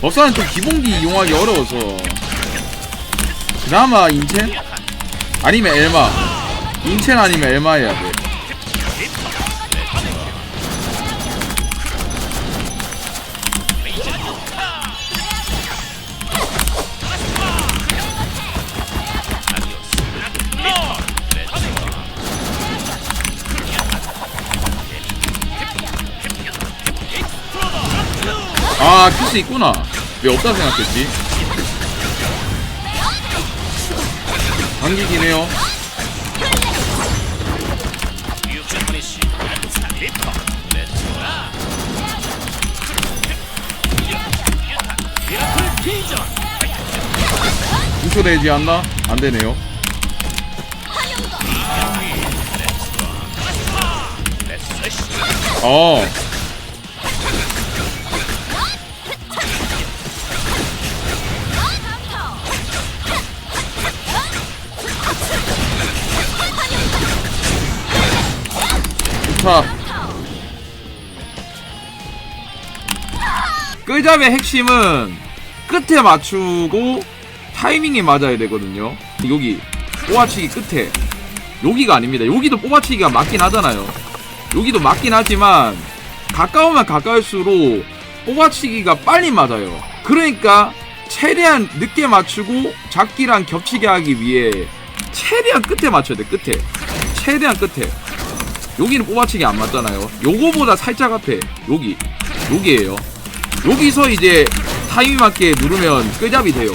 버스는 좀 기본기 이용하기 어려워서 그나마 인첸? 아니면 엘마 인첸 아니면 엘마 해야 돼 아, 큐스 있구나. 왜 없다 생각했지? 당기긴 해요. 인초되지 않나? 안 되네요. 어. 좋다. 끌잡의 핵심은 끝에 맞추고 타이밍에 맞아야 되거든요. 여기 뽑아치기 끝에 여기가 아닙니다. 여기도 뽑아치기가 맞긴 하잖아요. 여기도 맞긴 하지만 가까우면 가까울수록 뽑아치기가 빨리 맞아요. 그러니까 최대한 늦게 맞추고 잡기랑 겹치게 하기 위해 최대한 끝에 맞춰야 돼. 끝에 최대한 끝에. 여기는 뽑아치기 안 맞잖아요. 요거보다 살짝 앞에 여기 여기에요. 여기서 이제 타이밍 맞게 누르면 끄잡이 돼요.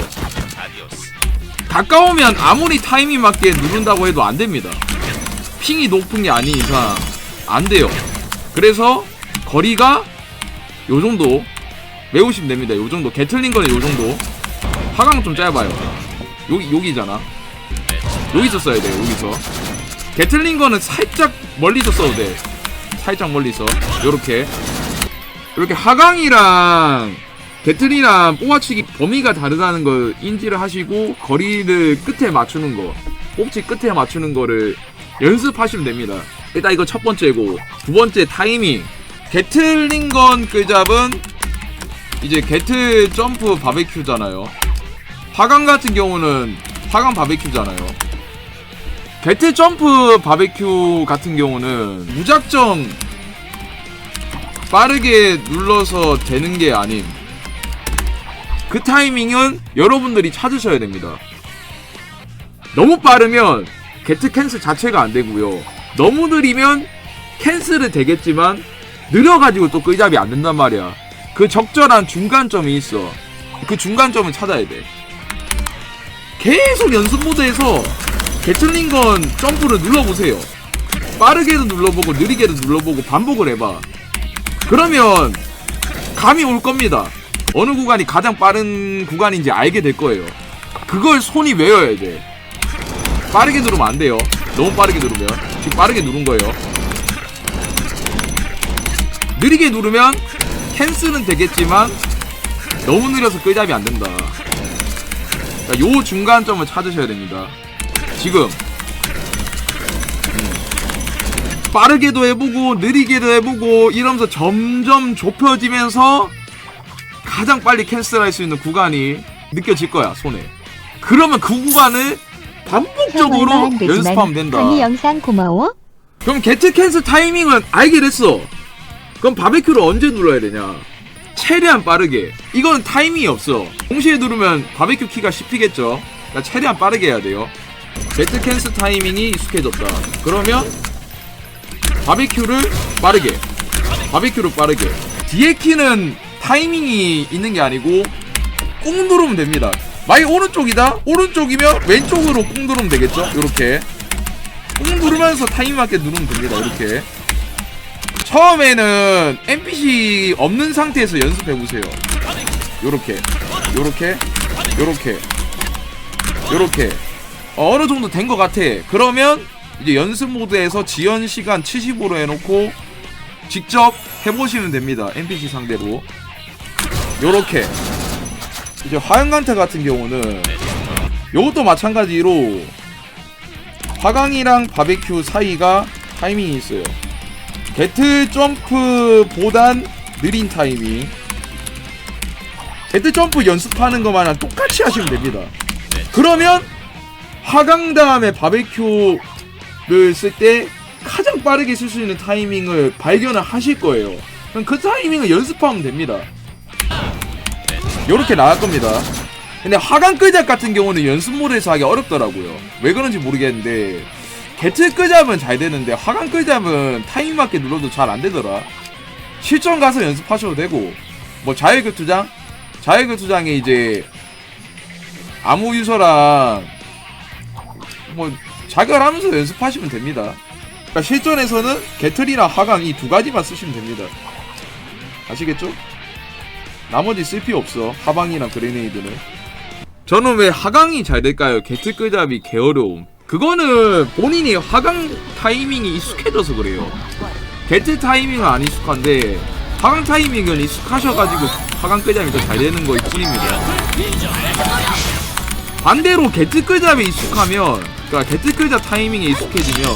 가까우면 아무리 타이밍 맞게 누른다고 해도 안 됩니다. 핑이 높은 게 아닌 이상 안 돼요. 그래서 거리가 요 정도 메우시면 됩니다. 요 정도 개틀린 거는 요 정도. 하강 좀 짧아요. 여기 여기잖아. 여기서 써야 돼요. 여기서. 개틀린 거는 살짝 멀리서 써도 돼. 살짝 멀리서. 요렇게. 이렇게 하강이랑 개틀이랑 뽑아치기 범위가 다르다는 걸 인지를 하시고 거리를 끝에 맞추는 거 꼭지 끝에 맞추는 거를 연습하시면 됩니다 일단 이거 첫 번째고 두 번째 타이밍 개틀린 건 끌잡은 이제 게트 점프 바베큐잖아요 하강 같은 경우는 하강 바베큐잖아요 게트 점프 바베큐 같은 경우는 무작정 빠르게 눌러서 되는 게 아님. 그 타이밍은 여러분들이 찾으셔야 됩니다. 너무 빠르면 게트 캔슬 자체가 안 되고요. 너무 느리면 캔슬은 되겠지만 느려가지고 또 끄잡이 안 된단 말이야. 그 적절한 중간점이 있어. 그 중간점을 찾아야 돼. 계속 연습 모드에서 게틀린 건 점프를 눌러보세요. 빠르게도 눌러보고 느리게도 눌러보고 반복을 해봐. 그러면 감이 올 겁니다. 어느 구간이 가장 빠른 구간인지 알게 될 거예요. 그걸 손이 외워야 돼. 빠르게 누르면 안 돼요. 너무 빠르게 누르면 지금 빠르게 누른 거예요. 느리게 누르면 캔슬은 되겠지만 너무 느려서 끌잡이 안 된다. 요 중간점을 찾으셔야 됩니다. 지금. 빠르게도 해보고 느리게도 해보고 이러면서 점점 좁혀지면서 가장 빨리 캔슬할 수 있는 구간이 느껴질 거야 손에. 그러면 그 구간을 반복적으로 연습하면 된다. 강의 영상 고마워. 그럼 게트 캔슬 타이밍은 알게 됐어. 그럼 바베큐를 언제 눌러야 되냐? 최대한 빠르게. 이거는 타이밍이 없어. 동시에 누르면 바베큐 키가 씹히겠죠? 그러니까 최대한 빠르게 해야 돼요 게트 캔슬 타이밍이 익숙해졌다. 그러면 바베큐를 빠르게 바베큐를 빠르게. 뒤에 키는 타이밍이 있는 게 아니고 꾹 누르면 됩니다. 만약 오른쪽이다? 오른쪽이면 왼쪽으로 꾹 누르면 되겠죠? 요렇게. 꾹 누르면서 타이밍 맞게 누르면 됩니다. 이렇게. 처음에는 NPC 없는 상태에서 연습해 보세요. 요렇게 요렇게 요렇게 요렇게 어, 어느 정도 된 것 같아 그러면 이제 연습 모드에서 지연 시간 70으로 해놓고 직접 해보시면 됩니다. NPC 상대로. 요렇게. 이제 화영강태 같은 경우는 요것도 마찬가지로 화강이랑 바베큐 사이가 타이밍이 있어요. 게트 점프보단 느린 타이밍. 헤드 점프 연습하는 것마냥 똑같이 하시면 됩니다. 그러면 하강 다음에 바베큐를 쓸 때 가장 빠르게 쓸 수 있는 타이밍을 발견을 하실 거예요. 그럼 그 타이밍을 연습하면 됩니다. 요렇게 나갈 겁니다. 근데 하강 끄잡 같은 경우는 연습 모드에서 하기 어렵더라고요. 왜 그런지 모르겠는데 게트 끄잡은 잘 되는데 하강 끄잡은 타이밍 맞게 눌러도 잘 안 되더라. 실전 가서 연습하셔도 되고 뭐 자율교투장 자율교투장에 이제 아무 유서랑 뭐 자결하면서 연습하시면 됩니다. 그러니까 실전에서는 게틀이나 하강 이 두 가지만 쓰시면 됩니다. 아시겠죠? 나머지 쓸 필요 없어. 하방이랑 그레네이드는. 저는 왜 하강이 잘 될까요? 게틀 끄잡이 개어려움. 그거는 본인이 하강 타이밍이 익숙해져서 그래요. 게틀 타이밍은 안 익숙한데 하강 타이밍은 익숙하셔가지고 하강 끄잡이 더 잘 되는 거일 뿐입니다. 반대로 게틀 끄잡이 익숙하면 그러니까 게틀 끄잡 타이밍에 익숙해지면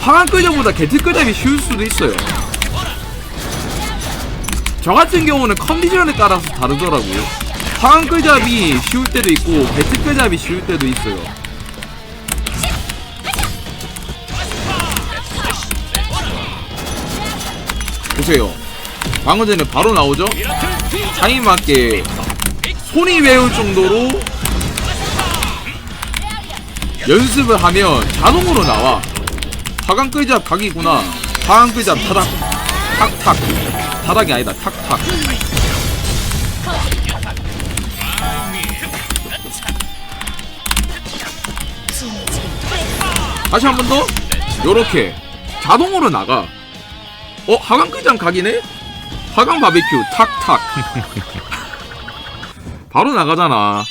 하강 끄잡보다 게틀 끄잡이 쉬울 수도 있어요. 저 같은 경우는 컨디션에 따라서 다르더라고요. 하강 끄잡이 쉬울 때도 있고 게틀 끄잡이 쉬울 때도 있어요. 보세요. 방금 전에 바로 나오죠? 타임 맞게 손이 외울 정도로 연습을 하면 자동으로 나와. 하강 끄잡 각이구나. 하강 끄잡 타닥 탁탁 타닥이 아니다 탁탁. 다시 한 번 더. 요렇게 자동으로 나가. 어 하강 끄잡 각이네? 하강 바베큐 탁탁. 바로 나가잖아.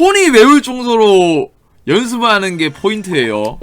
손이 외울 정도로 연습하는 게 포인트예요.